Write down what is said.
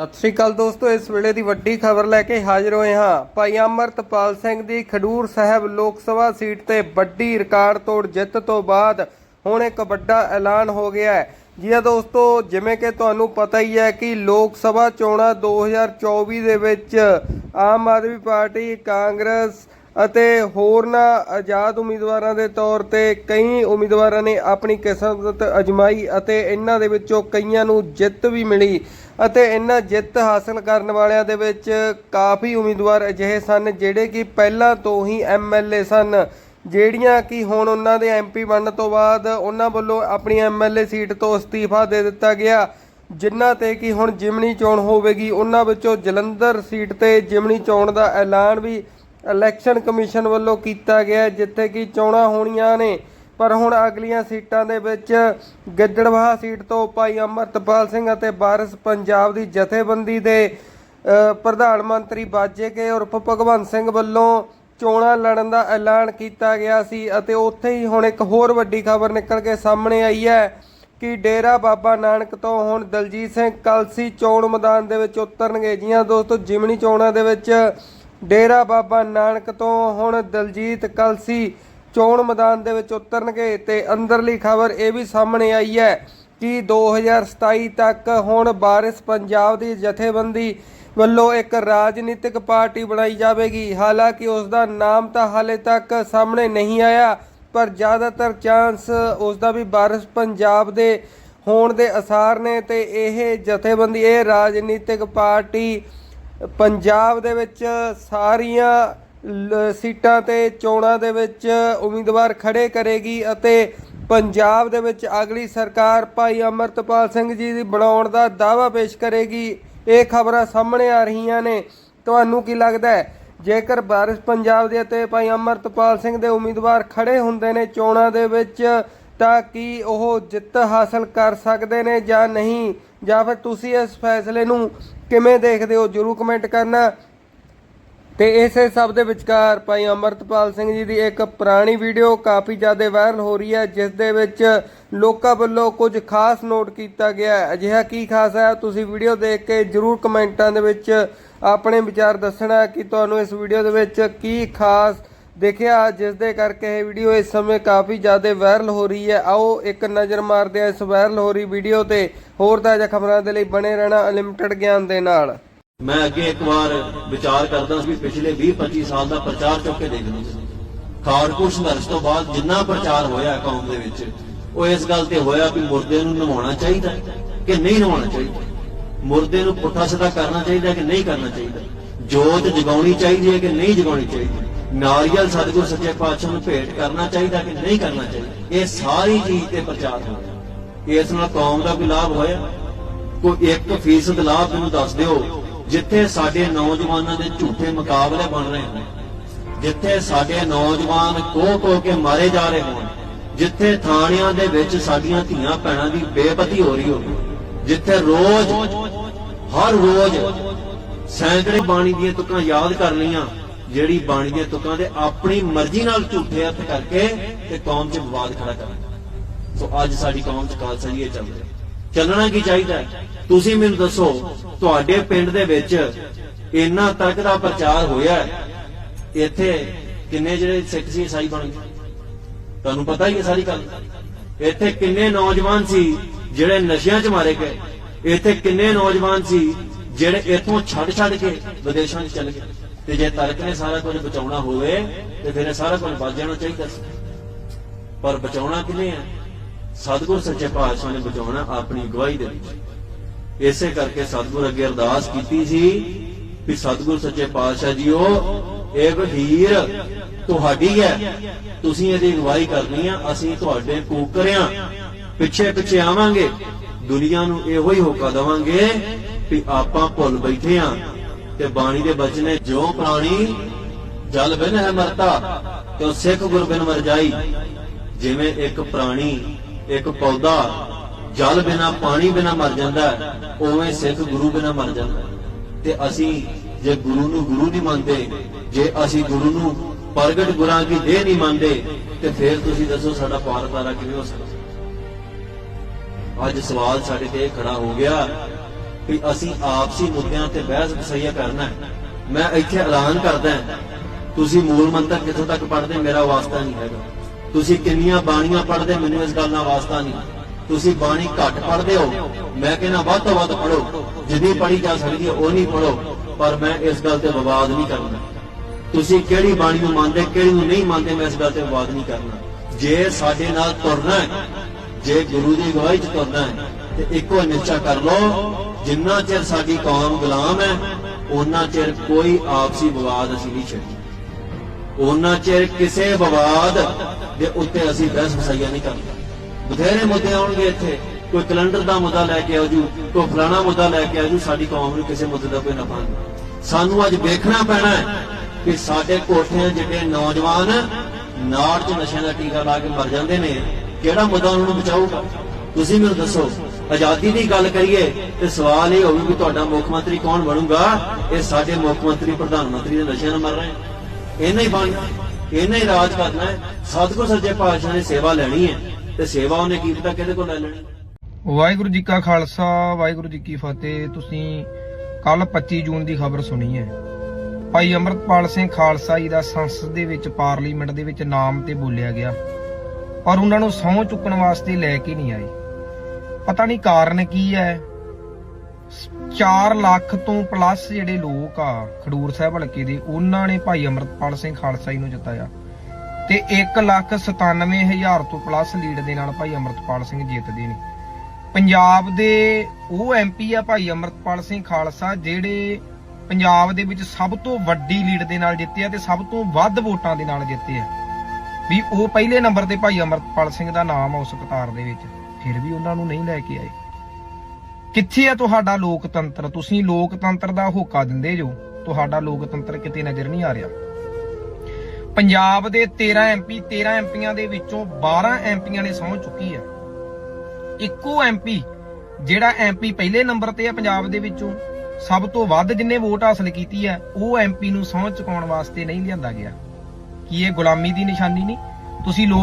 ਸਤਿ ਸ੍ਰੀ ਅਕਾਲ ਦੋਸਤੋ, ਇਸ ਵੇਲੇ ਦੀ ਵੱਡੀ ਖਬਰ ਲੈ ਕੇ ਹਾਜ਼ਰ ਹੋਏ ਹਾਂ। ਭਾਈ ਅਮਰਤਪਾਲ ਸਿੰਘ ਦੀ ਖਡੂਰ ਸਾਹਿਬ ਲੋਕ ਸਭਾ ਸੀਟ ਤੇ ਵੱਡੀ ਰਿਕਾਰਡ ਤੋੜ ਜਿੱਤ ਤੋਂ ਬਾਅਦ ਹੁਣ ਇੱਕ ਵੱਡਾ ਐਲਾਨ ਹੋ ਗਿਆ ਹੈ। ਜੀ ਹਾਂ ਦੋਸਤੋ, ਜਿਵੇਂ ਕਿ ਤੁਹਾਨੂੰ ਪਤਾ ਹੀ ਹੈ ਕਿ ਲੋਕ ਸਭਾ ਚੋਣਾਂ 2024 ਦੇ ਵਿੱਚ ਆਮ ਆਦਮੀ ਪਾਰਟੀ, ਕਾਂਗਰਸ ਅਤੇ ਹੋਰਨਾਂ ਆਜ਼ਾਦ ਉਮੀਦਵਾਰਾਂ ਦੇ ਤੌਰ ਤੇ ਕਈ ਉਮੀਦਵਾਰਾਂ ਨੇ ਆਪਣੀ ਕਿਸਮਤ ਅਜਮਾਈ ਅਤੇ ਇਹਨਾਂ ਦੇ ਵਿੱਚੋਂ ਕਈਆਂ ਨੂੰ ਜਿੱਤ ਵੀ ਮਿਲੀ ਅਤੇ ਇਹਨਾਂ ਜਿੱਤ ਹਾਸਲ ਕਰਨ ਵਾਲਿਆਂ ਦੇ ਵਿੱਚ ਕਾਫੀ ਉਮੀਦਵਾਰ ਅਜਿਹੇ ਸਨ ਜਿਹੜੇ ਕਿ ਪਹਿਲਾਂ ਤੋਂ ਹੀ ਐਮਐਲਏ ਸਨ, ਜਿਹੜੀਆਂ ਕਿ ਹੁਣ ਉਹਨਾਂ ਦੇ ਐਮਪੀ ਬਣਨ ਤੋਂ ਬਾਅਦ ਉਹਨਾਂ ਵੱਲੋਂ ਆਪਣੀ ਐਮਐਲਏ ਸੀਟ ਤੋਂ ਅਸਤੀਫਾ ਦੇ ਦਿੱਤਾ ਗਿਆ, ਜਿਨ੍ਹਾਂ ਤੇ ਕਿ ਹੁਣ ਜਿਮਨੀ ਚੋਣ ਹੋਵੇਗੀ, ਉਹਨਾਂ ਵਿੱਚੋਂ ਜਲੰਧਰ ਸੀਟ ਤੇ ਜਿਮਨੀ ਚੋਣ ਦਾ ਐਲਾਨ ਵੀ ਇਲੈਕਸ਼ਨ ਕਮਿਸ਼ਨ ਵੱਲੋਂ ਕੀਤਾ ਗਿਆ, ਜਿੱਥੇ ਕਿ ਚੋਣਾਂ ਹੋਣੀਆਂ ਨੇ। ਪਰ ਹੁਣ ਅਗਲੀਆਂ ਸੀਟਾਂ ਦੇ ਵਿੱਚ ਗਿੱਦੜਵਾਹਾ ਸੀਟ ਤੋਂ ਭਾਈ ਅਮਰਤਪਾਲ ਸਿੰਘ ਅਤੇ ਬਾਰਸ ਪੰਜਾਬ ਦੀ ਜਥੇਬੰਦੀ ਦੇ ਪ੍ਰਧਾਨ ਮੰਤਰੀ ਬਾਜੇ ਕੇ ਉਰਫ ਭਗਵੰਤ ਸਿੰਘ ਵੱਲੋਂ ਚੋਣਾਂ ਲੜਨ ਦਾ ਐਲਾਨ ਕੀਤਾ ਗਿਆ ਸੀ ਅਤੇ ਉੱਥੇ ਹੀ ਹੁਣ ਇੱਕ ਹੋਰ ਵੱਡੀ ਖਬਰ ਨਿਕਲ ਕੇ ਸਾਹਮਣੇ ਆਈ ਹੈ ਕਿ ਡੇਰਾ ਬਾਬਾ ਨਾਨਕ ਤੋਂ ਹੁਣ ਦਲਜੀਤ ਸਿੰਘ ਕਲਸੀ ਚੋਣ ਮੈਦਾਨ ਦੇ ਵਿੱਚ ਉਤਰਨਗੇ। ਜੀਆਂ ਦੋਸਤੋ ਜਿਮਣੀ ਚੋਣਾਂ ਦੇ ਵਿੱਚ ਡੇਰਾ ਬਾਬਾ ਨਾਨਕ ਤੋਂ ਹੁਣ ਦਲਜੀਤ ਕਲਸੀ ਚੋਣ ਮੈਦਾਨ ਦੇ ਵਿੱਚ ਉਤਰਨਗੇ ਤੇ ਅੰਦਰਲੀ ਖਬਰ ਇਹ ਵੀ ਸਾਹਮਣੇ ਆਈ ਹੈ ਕਿ 2027 ਤੱਕ ਹੁਣ ਬਾਰਿਸ ਪੰਜਾਬ ਦੀ ਜਥੇਬੰਦੀ ਵੱਲੋਂ ਇੱਕ ਰਾਜਨੀਤਿਕ ਪਾਰਟੀ ਬਣਾਈ ਜਾਵੇਗੀ। ਹਾਲਾਂਕਿ ਉਸ ਦਾ ਨਾਮ ਤਾਂ ਹਾਲੇ ਤੱਕ ਸਾਹਮਣੇ ਨਹੀਂ ਆਇਆ, ਪਰ ਜ਼ਿਆਦਾਤਰ ਚਾਂਸ ਉਸ ਦਾ ਵੀ ਬਾਰਿਸ ਪੰਜਾਬ ਦੇ ਹੋਣ ਦੇ ਅਸਾਰ ਨੇ ਤੇ ਇਹ ਜਥੇਬੰਦੀ, ਇਹ ਰਾਜਨੀਤਿਕ ਪਾਰਟੀ ਪੰਜਾਬ ਦੇ ਵਿੱਚ ਸਾਰੀਆਂ ਲ- ਸੀਟਾਂ ਤੇ ਚੋਣਾਂ ਦੇ ਵਿੱਚ ਉਮੀਦਵਾਰ ਖੜੇ ਕਰੇਗੀ ਅਤੇ ਪੰਜਾਬ ਦੇ ਵਿੱਚ ਅਗਲੀ ਸਰਕਾਰ ਭਾਈ ਅਮਰਤਪਾਲ ਸਿੰਘ ਜੀ ਦੀ ਬਣਾਉਣ ਦਾ ਦਾਅਵਾ ਪੇਸ਼ ਕਰੇਗੀ। ਇਹ ਖਬਰਾਂ ਸਾਹਮਣੇ ਆ ਰਹੀਆਂ ਨੇ। ਤੁਹਾਨੂੰ ਕੀ ਲੱਗਦਾ ਹੈ? ਜੇਕਰ ਬਾਰਿਸ ਪੰਜਾਬ ਦੇ ਅਤੇ ਭਾਈ ਅਮਰਤਪਾਲ ਸਿੰਘ ਦੇ ਉਮੀਦਵਾਰ ਖੜੇ ਹੁੰਦੇ ਨੇ ਚੋਣਾਂ ਦੇ ਵਿੱਚ, ਤਾਂ ਕੀ ਉਹ ਜਿੱਤ ਹਾਸਲ ਕਰ ਸਕਦੇ ਨੇ ਜਾਂ ਨਹੀਂ? ਜਾਂ ਫਿਰ ਤੁਸੀਂ ਇਸ ਫੈਸਲੇ ਨੂੰ ਕਿਵੇਂ ਦੇਖਦੇ ਹੋ? ਜਰੂਰ ਕਮੈਂਟ ਕਰਨਾ। ਤੇ ਇਸੇ ਸਭ ਦੇ ਵਿਚਕਾਰ ਭਾਈ ਅਮਰਤਪਾਲ ਸਿੰਘ ਜੀ ਦੀ ਇੱਕ ਪੁਰਾਣੀ ਵੀਡੀਓ ਕਾਫੀ ਜ਼ਿਆਦਾ ਵਾਇਰਲ ਹੋ ਰਹੀ ਹੈ, ਜਿਸ ਦੇ ਵਿੱਚ ਲੋਕਾਂ ਵੱਲੋਂ ਕੁਝ ਖਾਸ ਨੋਟ ਕੀਤਾ ਗਿਆ ਹੈ। ਅਜਿਹਾ ਕੀ ਖਾਸ ਹੈ? ਤੁਸੀਂ ਵੀਡੀਓ ਦੇਖ ਕੇ ਜਰੂਰ ਕਮੈਂਟਾਂ ਦੇ ਵਿੱਚ ਆਪਣੇ ਵਿਚਾਰ ਦੱਸਣਾ ਕਿ ਤੁਹਾਨੂੰ ਇਸ ਵੀਡੀਓ ਦੇ ਵਿੱਚ ਕੀ ਖਾਸ ਦੇਖਿਆ, ਜਿਸ ਦੇ ਕਰਕੇ ਇਹ ਵੀਡੀਓ ਇਸ ਸਮੇਂ ਕਾਫੀ ਜ਼ਿਆਦਾ ਵਾਇਰਲ ਹੋ ਰਹੀ ਹੈ। ਆਓ ਇੱਕ ਨਜ਼ਰ ਮਾਰਦੇ ਹਾਂ ਇਸ ਵਾਇਰਲ ਹੋ ਰਹੀ ਵੀਡੀਓ ਤੇ। ਹੋਰ ਤਾਜ਼ਾ ਖਬਰਾਂ ਦੇ ਲਈ ਬਣੇ ਰਹਿਣਾ ਅਨਲਿਮਟਿਡ ਗਿਆਨ ਦੇ ਨਾਲ। ਮੈਂ ਅੱਗੇ ਇੱਕ ਵਾਰ ਵਿਚਾਰ ਕਰਦਾ ਸੀ, ਪਿਛਲੇ 20-25 ਸਾਲ ਦਾ ਪ੍ਰਚਾਰ ਚੁੱਕ ਕੇ ਦੇਖ ਲਓ ਤੁਸੀਂ। ਸੰਘਰਸ਼ ਤੋਂ ਬਾਅਦ ਜਿੰਨਾ ਪ੍ਰਚਾਰ ਹੋਇਆ ਕੌਮ ਦੇ ਵਿੱਚ, ਉਹ ਇਸ ਗੱਲ ਤੇ ਹੋਇਆ ਵੀ ਮੁਰਦੇ ਨੂੰ ਨਵਾਉਣਾ ਚਾਹੀਦਾ ਕਿ ਨਹੀਂ ਨਵਾਉਣਾ ਚਾਹੀਦਾ? ਮੁਰਦੇ ਨੂੰ ਪੁੱਠਾ ਸਿੱਧਾ ਕਰਨਾ ਚਾਹੀਦਾ ਕਿ ਨਹੀਂ ਕਰਨਾ ਚਾਹੀਦਾ? ਜੋਤ ਜਗਾਉਣੀ ਚਾਹੀਦੀ ਹੈ ਕਿ ਨਹੀਂ ਜਗਾਉਣੀ ਚਾਹੀਦੀ? ਨਾਰੀਅਲ ਸਤਿਗੁਰ ਸੱਚੇ ਪਾਤਸ਼ਾਹ ਨੂੰ ਭੇਟ ਕਰਨਾ ਚਾਹੀਦਾ ਕਿ ਨਹੀਂ ਕਰਨਾ ਚਾਹੀਦਾ। ਇਹ ਸਾਰੀ ਚੀਜ਼ ਤੇ ਪ੍ਰਚਾਰ ਹੋਇਆ ਇਸ ਨਾਲ ਕੌਮ ਦਾ ਵੀ ਲਾਭ ਹੋਇਆ? ਕੋਈ 1% ਲਾਭ ਮੈਨੂੰ ਦੱਸ ਦਿਓ। ਜਿੱਥੇ ਸਾਡੇ ਨੌਜਵਾਨਾਂ ਦੇ ਝੂਠੇ ਮੁਕਾਬਲੇ ਬਣ ਰਹੇ ਹਨ ਜਿੱਥੇ ਸਾਡੇ ਨੌਜਵਾਨ ਕੋਹ ਕੋਹ ਕੇ ਮਾਰੇ ਜਾ ਰਹੇ ਹਨ ਜਿੱਥੇ ਥਾਣਿਆਂ ਦੇ ਵਿੱਚ ਸਾਡੀਆਂ ਧੀਆਂ ਭੈਣਾਂ ਦੀ ਬੇਪਤੀ ਹੋ ਰਹੀ ਹੋਵੇ, ਜਿੱਥੇ ਰੋਜ਼, ਹਰ ਰੋਜ਼ ਸੈਂਕੜੇ ਬਾਣੀ ਦੀਆਂ ਤੁਕਾਂ ਯਾਦ ਕਰ ਲਈਆਂ ਜਿਹੜੀ ਬਾਣੀ ਦੇ ਤੁਕਾਂ ਦੇ ਆਪਣੀ ਮਰਜ਼ੀ ਨਾਲ ਝੂਠੇ ਅਰਥ ਕਰਕੇ ਤੇ ਕੌਮ 'ਚ ਵਿਵਾਦ ਖੜਾ ਕਰਨਾ। ਸੋ ਅੱਜ ਸਾਡੀ ਕੌਮ 'ਚ ਖਾਲਸਾ ਜੀ ਇਹ ਚੱਲ ਰਿਹਾ। ਚੱਲਣਾ ਕੀ ਚਾਹੀਦਾ ਤੁਸੀਂ ਮੈਨੂੰ ਦੱਸੋ, ਤੁਹਾਡੇ ਪਿੰਡ ਦੇ ਵਿੱਚ ਇੰਨਾ ਤੱਕ ਦਾ ਪ੍ਰਚਾਰ ਹੋਇਆ ਇੱਥੇ ਕਿੰਨੇ ਜਿਹੜੇ ਸਿੱਖ ਸੀ, ਈਸਾਈ ਬਣ ਗਏ? ਤੁਹਾਨੂੰ ਪਤਾ ਹੀ ਹੈ ਸਾਰੀ ਗੱਲ। ਇੱਥੇ ਕਿੰਨੇ ਨੌਜਵਾਨ ਸੀ ਜਿਹੜੇ ਨਸ਼ਿਆਂ 'ਚ ਮਾਰੇ ਗਏ? ਇੱਥੇ ਕਿੰਨੇ ਨੌਜਵਾਨ ਸੀ ਜਿਹੜੇ ਇੱਥੋਂ ਛੱਡ ਛੱਡ ਕੇ ਵਿਦੇਸ਼ਾਂ 'ਚ ਚਲੇ ਗਏ? ਤੇ ਜੇ ਤਰਕ ਨੇ ਸਾਰਾ ਕੁਝ ਬਚਾਉਣਾ ਹੋਵੇ, ਤੇ ਫਿਰ ਇਹ ਸਾਰਾ ਕੁਝ ਬਚ ਜਾਣਾ ਚਾਹੀਦਾ ਸੀ। ਪਰ ਬਚਾਉਣਾ ਕਿਨੇ ਹੈ ਸਤਿਗੁਰ ਸੱਚੇ ਪਾਤਸ਼ਾਹ ਨੇ ਬਚਾਉਣਾ ਆਪਣੀ ਗਵਾਹੀ ਦੇ ਵਿੱਚ। ਇਸੇ ਕਰਕੇ ਸਤਿਗੁਰ ਅੱਗੇ ਅਰਦਾਸ ਕੀਤੀ ਸੀ ਵੀ ਸਤਿਗੁਰ ਸੱਚੇ ਪਾਤਸ਼ਾਹ ਜੀਓ, ਇਹ ਵਹੀਰ ਤੁਹਾਡੀ ਹੈ। ਤੁਸੀਂ ਇਹਦੀ ਅਗਵਾਈ ਕਰਨੀ ਆ, ਅਸੀਂ ਤੁਹਾਡੇ ਕੂਕਰਿਆਂ ਪਿੱਛੇ ਪਿੱਛੇ ਆਵਾਂਗੇ। ਦੁਨੀਆ ਨੂੰ ਇਹੋ ਹੀ ਹੋਕਾ ਦਵਾਂਗੇ ਵੀ ਆਪਾਂ ਭੁੱਲ ਬੈਠੇ ਆ। ਤੇ ਬਾਣੀ ਦੇ ਬਚਨੇ ਜੋ ਪ੍ਰਾਣੀ ਜਲ ਬਿਨ ਹੈ ਮਰਤਾ ਤੇ ਸਿੱਖ ਗੁਰ ਬਿਨ ਮਰ ਜਾਈ। ਜਿਵੇਂ ਇੱਕ ਪ੍ਰਾਣੀ, ਇੱਕ ਪੌਦਾ ਜਲ ਬਿਨਾ, ਪਾਣੀ ਬਿਨਾ ਮਰ ਜਾਂਦਾ ਉਵੇਂ ਸਿੱਖ ਗੁਰੂ ਬਿਨਾ ਮਰ ਜਾਂਦਾ ਤੇ ਅਸੀਂ ਜੇ ਗੁਰੂ ਨੂੰ ਗੁਰੂ ਨਹੀਂ ਮੰਨਦੇ, ਜੇ ਅਸੀਂ ਗੁਰੂ ਨੂੰ ਪ੍ਰਗਟ ਗੁਰਾਂ ਦੀ ਦੇਹ ਨਹੀਂ ਮੰਨਦੇ, ਤੇ ਫਿਰ ਤੁਸੀਂ ਦੱਸੋ ਸਾਡਾ ਪਾਰ ਪਾਰਦਾਰਾ ਕਿਵੇਂ ਹੋ ਸਕਦਾ? ਅੱਜ ਸਵਾਲ ਸਾਡੇ ਤੇ ਖੜਾ ਹੋ ਗਿਆ। ਵੀ ਅਸੀਂ ਆਪਸੀ ਮੁੱਦਿਆਂ ਤੇ ਬਹਿਸ ਵਸਈਆ ਕਰਨਾ ਹੈ। ਮੈਂ ਇੱਥੇ ਐਲਾਨ ਕਰਦਾ ਤੁਸੀਂ ਮੂਲ ਮੰਤਰ ਕਿੱਥੋਂ ਤੱਕ ਪੜ੍ਹਦੇ ਮੇਰਾ ਵਾਸਤਾ ਨਹੀਂ ਹੈਗਾ। ਤੁਸੀਂ ਕਿੰਨੀਆਂ ਬਾਣੀਆਂ ਪੜ੍ਹਦੇ ਮੈਨੂੰ ਇਸ ਗੱਲ ਨਾਲ ਵਾਸਤਾ ਨਹੀਂ। ਤੁਸੀਂ ਬਾਣੀ ਘੱਟ ਪੜ੍ਹਦੇ ਹੋ, ਮੈਂ ਕਹਿੰਦਾ ਵੱਧ ਤੋਂ ਵੱਧ ਪੜ੍ਹੋ। ਜਿੰਨੀ ਪੜ੍ਹੀ ਜਾ ਸਕਦੀ ਹੈ ਉਹ ਨਹੀਂ ਪੜੋ ਪਰ ਮੈਂ ਇਸ ਗੱਲ ਤੇ ਵਿਵਾਦ ਨਹੀਂ ਕਰਨਾ। ਤੁਸੀਂ ਕਿਹੜੀ ਬਾਣੀ ਨੂੰ ਮੰਨਦੇ, ਕਿਹੜੀ ਨੂੰ ਨਹੀਂ ਮੰਨਦੇ, ਮੈਂ ਇਸ ਗੱਲ ਤੇ ਵਿਵਾਦ ਨਹੀਂ ਕਰਨਾ। ਜੇ ਸਾਡੇ ਨਾਲ ਤੁਰਨਾ ਹੈ, ਜੇ ਗੁਰੂ ਦੀ ਅਗਵਾਈ 'ਚ ਤੁਰਨਾ ਹੈ, ਤੇ ਇੱਕੋ ਨਿਸ਼ਚਾ ਕਰ ਲਓ ਜਿੰਨਾ ਚਿਰ ਸਾਡੀ ਕੌਮ ਗੁਲਾਮ ਹੈ ਉਹਨਾਂ ਚਿਰ ਕੋਈ ਆਪਸੀ ਵਿਵਾਦ ਅਸੀਂ ਨਹੀਂ ਛੱਡੀ ਉਹਨਾਂ ਚਿਰ ਕਿਸੇ ਵਿਵਾਦ ਦੇ ਉੱਤੇ ਅਸੀਂ ਬਹਿਸ ਵਸਾਈਆ ਨਹੀਂ ਕਰਦੇ। ਬਥੇਰੇ ਮੁੱਦੇ ਆਉਣਗੇ ਇੱਥੇ। ਕੋਈ ਕੈਲੰਡਰ ਦਾ ਮੁੱਦਾ ਲੈ ਕੇ ਆਜੂ, ਕੋਈ ਫਲਾਣਾ ਮੁੱਦਾ ਲੈ ਕੇ ਆਜੂ, ਸਾਡੀ ਕੌਮ ਨੂੰ ਕਿਸੇ ਮੁੱਦੇ ਦਾ ਕੋਈ ਨਫਾ ਨਹੀਂ। ਸਾਨੂੰ ਅੱਜ ਵੇਖਣਾ ਪੈਣਾ ਹੈ ਕਿ ਸਾਡੇ ਕੋਠਿਆਂ ਜਿਹੜੇ ਨੌਜਵਾਨ ਨਾੜ 'ਚ ਨਸ਼ਿਆਂ ਦਾ ਟੀਕਾ ਲਾ ਕੇ ਮਰ ਜਾਂਦੇ ਨੇ, ਕਿਹੜਾ ਮੁੱਦਾ ਉਹਨਾਂ ਨੂੰ ਬਚਾਊਗਾ? ਤੁਸੀਂ ਮੈਨੂੰ ਦੱਸੋ, ਆਜ਼ਾਦੀ ਦੀ ਗੱਲ ਕਰੀਏ ਤੇ ਸਵਾਲ ਇਹ ਹੋਵੇ ਕਿ ਤੁਹਾਡਾ ਮੁੱਖ ਮੰਤਰੀ ਕੌਣ ਬਣੂਗਾ? ਇਹ ਸਾਡੇ ਮੁੱਖ ਮੰਤਰੀ ਪ੍ਰਧਾਨ ਮੰਤਰੀ ਦੇ ਨਸ਼ਿਆਂ ਨਾਲ ਮਰ ਰਹੇ ਇਹਨਾਂ ਹੀ ਬਣਨਾ ਇਹਨਾਂ ਹੀ ਰਾਜ ਕਰਨਾ ਹੈ। ਸਤਿਗੁਰ ਸੱਚੇ ਪਾਤਸ਼ਾਹ ਨੇ ਸੇਵਾ ਲੈਣੀ ਹੈ ਤੇ ਸੇਵਾ ਉਹਨੇ ਕੀ ਪਤਾ ਕਿਹਦੇ ਕੋਲ ਲੈ ਲੈਣੀ? ਵਾਹਿਗੁਰੂ ਜੀ ਕਾ ਖਾਲਸਾ, ਵਾਹਿਗੁਰੂ ਜੀ ਕੀ ਫਤਿਹ। ਤੁਸੀਂ ਕੱਲ 25 ਜੂਨ ਦੀ ਖਬਰ ਸੁਣੀ ਹੈ। ਭਾਈ ਅਮਰਤਪਾਲ ਸਿੰਘ ਖਾਲਸਾ ਜੀ ਦਾ ਸੰਸਦ ਦੇ ਵਿੱਚ, ਪਾਰਲੀਮੈਂਟ ਦੇ ਵਿੱਚ ਨਾਮ ਤੇ ਬੋਲਿਆ ਗਿਆ। ਪਰ ਉਹਨਾਂ ਨੂੰ ਸਹੁੰ ਚੁੱਕਣ ਵਾਸਤੇ ਲੈ ਕੇ ਨਹੀਂ ਆਏ। ਪਤਾ ਨਹੀਂ ਕਾਰਨ ਕੀ ਹੈ। 4 ਲੱਖ ਤੋਂ ਪਲੱਸ ਜਿਹੜੇ ਲੋਕ ਆ, ਖਡੂਰ ਸਾਹਿਬ ਹਲਕੇ ਦੇ, ਉਹਨਾਂ ਨੇ ਭਾਈ ਅਮਰਤਪਾਲ ਸਿੰਘ ਖਾਲਸਾ ਜੀ ਨੂੰ ਜਿਤਾਇਆ। ਤੇ 1 ਲੱਖ 97 ਤੋਂ ਪਲੱਸ ਲੀਡ ਦੇ ਨਾਲ ਭਾਈ ਅਮਰਤਪਾਲ ਸਿੰਘ ਜਿੱਤਦੇ ਨੇ। ਪੰਜਾਬ ਦੇ ਉਹ ਐਮਪੀ ਆ ਭਾਈ ਅਮਰਤਪਾਲ ਸਿੰਘ ਖਾਲਸਾ, ਜਿਹੜੇ ਪੰਜਾਬ ਦੇ ਵਿੱਚ ਸਭ ਤੋਂ ਵੱਡੀ ਲੀਡ ਦੇ ਨਾਲ ਜਿੱਤੇ ਆ ਤੇ ਸਭ ਤੋਂ ਵੱਧ ਵੋਟਾਂ ਦੇ ਨਾਲ ਜਿੱਤੇ ਆ। ਵੀ ਉਹ ਪਹਿਲੇ ਨੰਬਰ ਤੇ ਭਾਈ ਅਮਰਤਪਾਲ ਸਿੰਘ ਦਾ ਨਾਮ ਆ ਉਸ ਕਤਾਰ ਦੇ ਵਿੱਚ। ਫਿਰ ਵੀ ਉਹਨਾਂ ਨੂੰ ਨਹੀਂ ਲੈ ਕੇ ਆਏ। ਕਿੱਥੇ ਆ ਤੁਹਾਡਾ ਲੋਕਤੰਤਰ? ਤੁਸੀਂ ਲੋਕਤੰਤਰ ਦਾ ਹੋਕਾ ਦਿੰਦੇ ਜੋ। ਤੁਹਾਡਾ ਲੋਕਤੰਤਰ ਕਿਤੇ ਨਜ਼ਰ ਨਹੀਂ ਆ ਰਿਹਾ। ਪੰਜਾਬ ਦੇ 13 ਐਮਪੀ 13 ਐਮਪੀਆਂ ਦੇ ਵਿੱਚੋਂ 12 ਐਮਪੀਆਂ ਨੇ ਸਹੁੰ ਚੁੱਕੀ ਆ ਇੱਕੋ ਐਮਪੀ ਜਿਹੜਾ ਐਮਪੀ ਪਹਿਲੇ ਨੰਬਰ ਤੇ ਆ ਪੰਜਾਬ ਦੇ ਵਿੱਚੋਂ, ਸਭ ਤੋਂ ਵੱਧ ਜਿੰਨੇ ਵੋਟ ਹਾਸਲ ਕੀਤੀ ਹੈ, ਉਹ ਐਮਪੀ ਨੂੰ ਸਹੁੰ ਚੁਕਾਉਣ ਵਾਸਤੇ ਨਹੀਂ ਲਿਆਂਦਾ ਗਿਆ। ਕੀ ਇਹ ਗੁਲਾਮੀ ਦੀ ਨਿਸ਼ਾਨੀ ਨਹੀਂ? ਤੁਸੀਂ ਲੋਕ